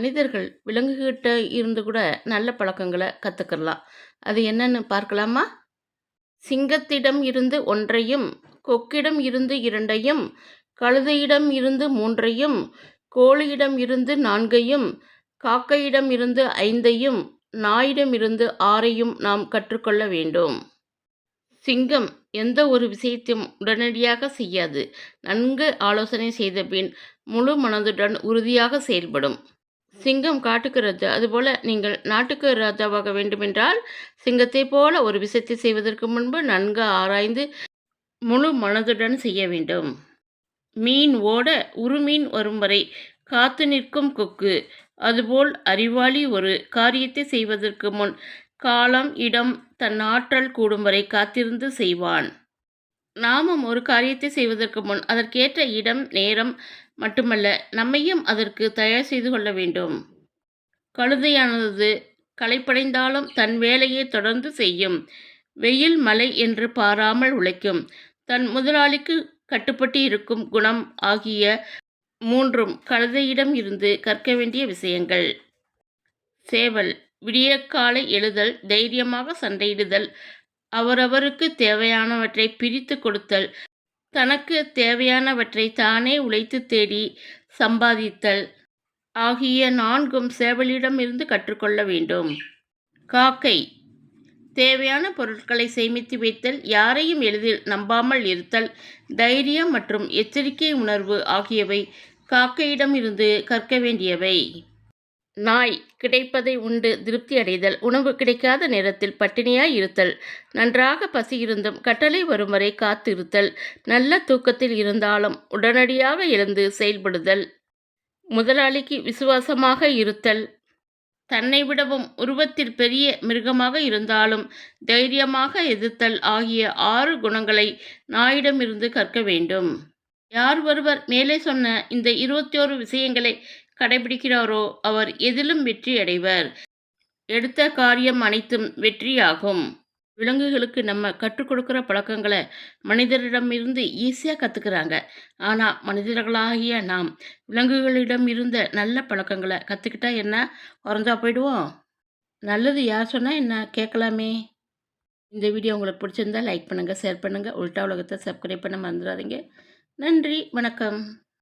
மனிதர்கள் விலங்குகிட்ட இருந்து கூட நல்ல பழக்கங்களை கற்றுக்கலாம் அது என்னன்னு பார்க்கலாமா? சிங்கத்திடம் இருந்து ஒன்றையும், கொக்கிடம் இருந்து இரண்டையும், கழுதையிடம் இருந்து மூன்றையும், கோழியிடம் இருந்து நான்கையும், காக்கையிடம் இருந்து ஐந்தையும், நாயிடம் இருந்து ஆறையும் நாம் கற்றுக்கொள்ள வேண்டும். சிங்கம் எந்த ஒரு விஷயத்தையும் உடனடியாக செய்யாது. நன்கு ஆலோசனை செய்தபின் முழு மனதுடன் உறுதியாக செயல்படும். சிங்கம் காட்டுக்கு ராஜா. அதுபோல நீங்கள் நாட்டுக்கு ராஜாவாக வேண்டுமென்றால், சிங்கத்தைப் போல ஒரு விஷயத்தை செய்வதற்கு முன்பு நன்கு ஆராய்ந்து, முழு மனதுடன் செய்ய வேண்டும். மீன் ஓட உருமீன் வரும் வரை காத்து நிற்கும் கொக்கு, அதுபோல் அறிவாளி ஒரு காரியத்தை செய்வதற்கு முன் காலம், இடம், தன் ஆற்றல் கூடும் வரை காத்திருந்து செய்வான். நாமும் ஒரு காரியத்தை செய்வதற்கு முன் அதற்கேற்ற இடம், நேரம் மட்டுமல்ல, நம்மையும் அதற்கு தயார் செய்து கொள்ள வேண்டும். கழுதையானது களைப்படைந்தாலும் தன் வேலையை தொடர்ந்து செய்யும். வெயில், மழை என்று பாராமல் உழைக்கும். தன் முதலாளிக்கு கட்டுப்பட்டு இருக்கும் குணம் ஆகிய மூன்றும் கழுதையிடம் இருந்து கற்க வேண்டிய விஷயங்கள். சேவல் விடியற்காலை எழுதல், தைரியமாக சண்டையிடுதல், அவரவருக்கு தேவையானவற்றை பிரித்துக் கொடுத்தல், தனக்கு தேவையானவற்றை தானே உழைத்து தேடி சம்பாதித்தல் ஆகிய நான்கும் சேவலிடமிருந்து கற்றுக்கொள்ள வேண்டும். காக்கை தேவையான பொருட்களை சேமித்து வைத்தல், யாரையும் எளிதில் நம்பாமல் இருத்தல், தைரியம் மற்றும் எச்சரிக்கை உணர்வு ஆகியவை காக்கையிடமிருந்து கற்க வேண்டியவை. நாய் கிடைப்பதை உண்டு திருப்தி அடைதல், உணவு கிடைக்காத நேரத்தில் பட்டினியாய் இருத்தல், நன்றாக பசி இருந்தும் கட்டளை வரும் வரை காத்து இருத்தல், நல்ல தூக்கத்தில் இருந்தாலும் உடனடியாக எழுந்து செயல்படுதல், முதலாளிக்கு விசுவாசமாக இருத்தல், தன்னை விடவும் உருவத்தில் பெரிய மிருகமாக இருந்தாலும் தைரியமாக எதிர்த்தல் ஆகிய ஆறு குணங்களை நாயிடமிருந்து கற்க வேண்டும். யார் ஒருவர் மேலே சொன்ன இந்த இருபத்தோரு விஷயங்களை கடைப்பிடிக்கிறாரோ அவர் எதிலும் வெற்றி அடைவர் எடுத்த காரியம் அனைத்தும் வெற்றியாகும். விலங்குகளுக்கு நம்ம கற்றுக் கொடுக்குற பழக்கங்களை மனிதரிடமிருந்து ஈஸியாக கற்றுக்கிறாங்க ஆனால் மனிதர்களாகிய நாம் விலங்குகளிடம் இருந்த நல்ல பழக்கங்களை கற்றுக்கிட்டா என்ன குறைஞ்சா போயிடுவோம்? நல்லது யார் சொன்னால் என்ன கேட்கலாமே! இந்த வீடியோ உங்களுக்கு பிடிச்சிருந்தா லைக் பண்ணுங்கள் ஷேர் பண்ணுங்கள் உல்டா உலகத்தை சப்ஸ்கிரைப் பண்ண மறந்துடாதீங்க. நன்றி, வணக்கம்.